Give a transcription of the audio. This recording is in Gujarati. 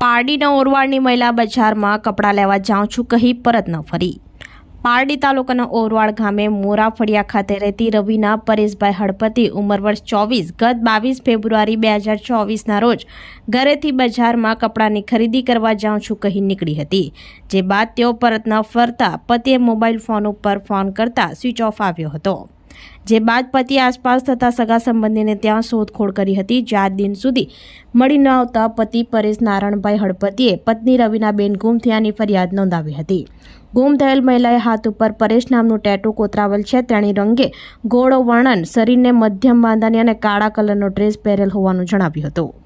પારડીના ઓરવાડની મહિલા બજારમાં કપડાં લેવા જાઉં છું કહી પરત ન ફરી. પારડી તાલુકાના ઓરવાડ ગામે મોરા ફળિયા ખાતે રહેતી રવિના પરેશભાઈ હળપતિ ઉંમર વર્ષ ચોવીસ ગત બાવીસ ફેબ્રુઆરી બે હજાર ચોવીસના રોજ ઘરેથી બજારમાં કપડાની ખરીદી કરવા જાઉં છું કહી નીકળી હતી. જે બાદ તેઓ પરત ન ફરતા પતિએ મોબાઈલ ફોન ઉપર ફોન કરતા સ્વિચ ઓફ આવ્યો હતો. જે બાદ પતિએ આસપાસ થતા સગા સંબંધીને ત્યાં શોધખોળ કરી હતી. ચાર દિન સુધી મળી ન આવતા પતિ પરેશ નારાયણભાઈ હળપતિએ પત્ની રવિનાબેન ગુમ થયાની ફરિયાદ નોંધાવી હતી. ગુમ થયેલ મહિલાએ હાથ ઉપર પરેશ નામનું ટેટુ કોતરાવેલ છે. તેણી રંગે ગોળો વર્ણન, શરીરને મધ્યમ બાંધાની અને કાળા કલરનો ડ્રેસ પહેરેલ હોવાનું જણાવ્યું હતું.